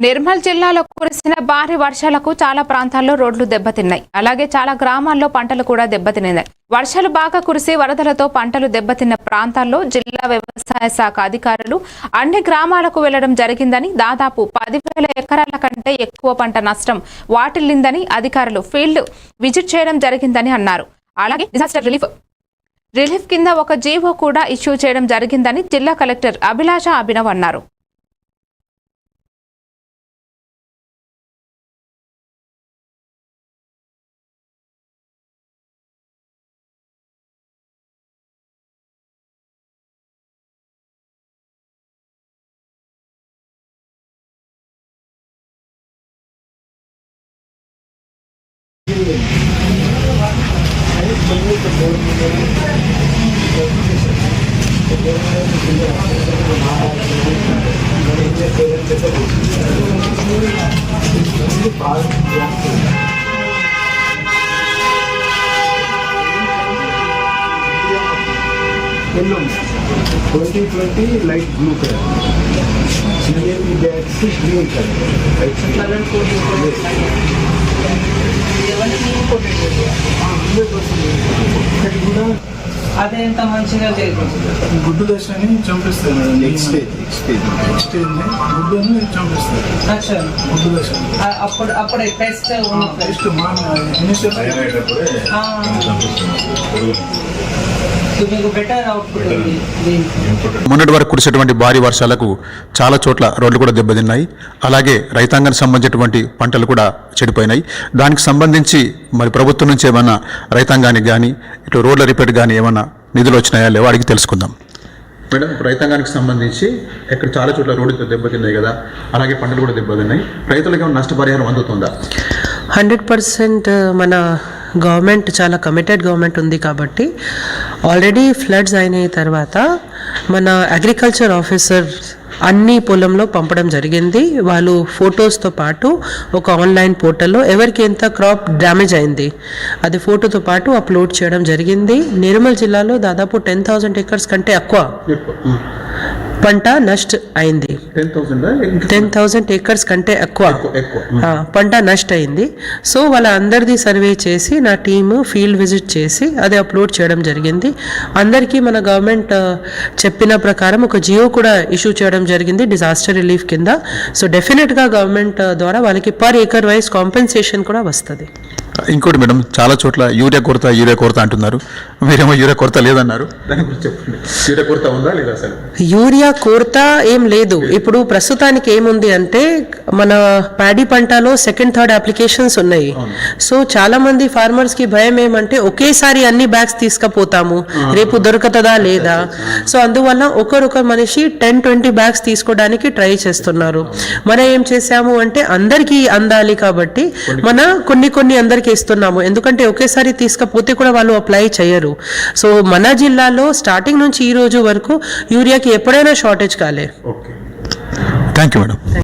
నిర్మల్ జిల్లాలో కురిసిన భారీ వర్షాలకు చాలా ప్రాంతాల్లో రోడ్లు దెబ్బతిన్నాయి. అలాగే చాలా గ్రామాల్లో పంటలు కూడా దెబ్బతిన్నాయి. వర్షాలు బాగా కురిసి వరదలతో పంటలు దెబ్బతిన్న ప్రాంతాల్లో జిల్లా వ్యవసాయ శాఖ అధికారులు అన్ని గ్రామాలకు వెళ్ళడం జరిగిందని దాదాపు పదివేల ఎకరాల కంటే ఎక్కువ పంట నష్టం వాటిల్లిందని అధికారులు ఫీల్డ్ విజిట్ చేయడం జరిగిందని అన్నారు. అలాగే డిజాస్టర్ రిలీఫ్ రిలీఫ్ కింద ఒక జీవో కూడా ఇష్యూ చేయడం జరిగిందని జిల్లా కలెక్టర్ అభిలాష అభినవ్ అన్నారు. Twenty twenty light blue colour C M C green colour అదే ఎంత మంచిగా గుడ్డు దశని చంపిస్తారు madam. Next stage next stage next ఏంటంటే గుడ్డుని చంపిస్తారు అచ్చా. గుడ్డు దశ. ఆ- అప్పుడు అప్పుడే టెస్ట్ నెక్స్ట్ మా ఇనిషియల్ మొన్నటి వరకు కురిసేటువంటి భారీ వర్షాలకు చాలా చోట్ల రోడ్లు కూడా దెబ్బతిన్నాయి. అలాగే రైతాంగానికి సంబంధించినటువంటి పంటలు కూడా చెడిపోయినాయి. దానికి సంబంధించి మరి ప్రభుత్వం నుంచి ఏమన్నా రైతాంగానికి కానీ ఇటు రోడ్ల రిపేర్ కానీ ఏమన్నా నిధులు వచ్చినాయా లేవో అడిగి తెలుసుకుందాం. మేడం రైతాంగానికి సంబంధించి ఇక్కడ చాలా చోట్ల రోడ్డు దెబ్బతిన్నాయి కదా అలాగే పంటలు కూడా దెబ్బతిన్నాయి. రైతులకు ఏమైనా నష్టపరిహారం అందుతుందా? హండ్రెడ్ పర్సెంట్ మన గవర్నమెంట్ చాలా కమిటెడ్ గవర్నమెంట్ ఉంది కాబట్టి ఆల్రెడీ ఫ్లడ్స్ అయిన తర్వాత మన అగ్రికల్చర్ ఆఫీసర్ అన్ని పొలంలో పంపడం జరిగింది. వాళ్ళు ఫొటోస్తో పాటు ఒక ఆన్లైన్ పోర్టల్లో ఎవరికి ఎంత క్రాప్ డ్యామేజ్ అయింది అది ఫోటోతో పాటు అప్లోడ్ చేయడం జరిగింది. నిర్మల్ జిల్లాలో దాదాపు టెన్ థౌసండ్ ఎకర్స్ కంటే ఎక్కువ. పంట నష్ట అయింది. టెన్ థౌసండ్ ఏకర్స్ కంటే ఎక్కువ. పంట నష్ట అయింది. సో వాళ్ళ అందరిది సర్వే చేసి నా టీమ్ ఫీల్డ్ విజిట్ చేసి అది అప్లోడ్ చేయడం జరిగింది. అందరికీ మన గవర్నమెంట్ చెప్పిన ప్రకారం ఒక జియో కూడా ఇష్యూ చేయడం జరిగింది డిజాస్టర్ రిలీఫ్ కింద. సో డెఫినెట్గా గవర్నమెంట్ ద్వారా వాళ్ళకి పర్ ఏకర్ వైజ్ కాంపెన్సేషన్ కూడా వస్తుంది. ఇంకోటి మేడం చాలా చోట్ల యూరియా కొరత యూరియా కొరత అంటున్నారు. మీరేమో యూరియా కొరత లేదన్నారు. దాని గురించి చెప్పండి. యూరియా కొరత ఉందా లేదా అసలు? యూరియా కొరత ఏం లేదు. ఇప్పుడు ప్రస్తుతానికి ఏముంది అంటే మన ప్యాడీ పంటలో సెకండ్ థర్డ్ అప్లికేషన్స్ ఉన్నాయి. సో చాలా మంది ఫార్మర్స్కి భయం ఏమంటే ఒకేసారి అన్ని బ్యాగ్స్ తీసుకుపోతాము. రేపు దొరకతదా లేదా? సో అందువల్ల ఒకరొక మనిషి టెన్ ట్వంటీ బ్యాగ్స్ తీసుకోవడానికి ట్రై చేస్తున్నారు. మనం ఏం చేసాము అంటే అందరికీ అందాలి కాబట్టి మన కొన్ని కొన్ని అందరికి ఇస్తున్నాము. ఎందుకంటే ఒకేసారి తీసుకపోతే కూడా వాళ్ళు అప్లై చేయరు. సో మన జిల్లాలో స్టార్టింగ్ నుంచి ఈ రోజు వరకు యూరియాకి ఎప్పుడైనా షార్టేజ్ కాలే. Thank you madam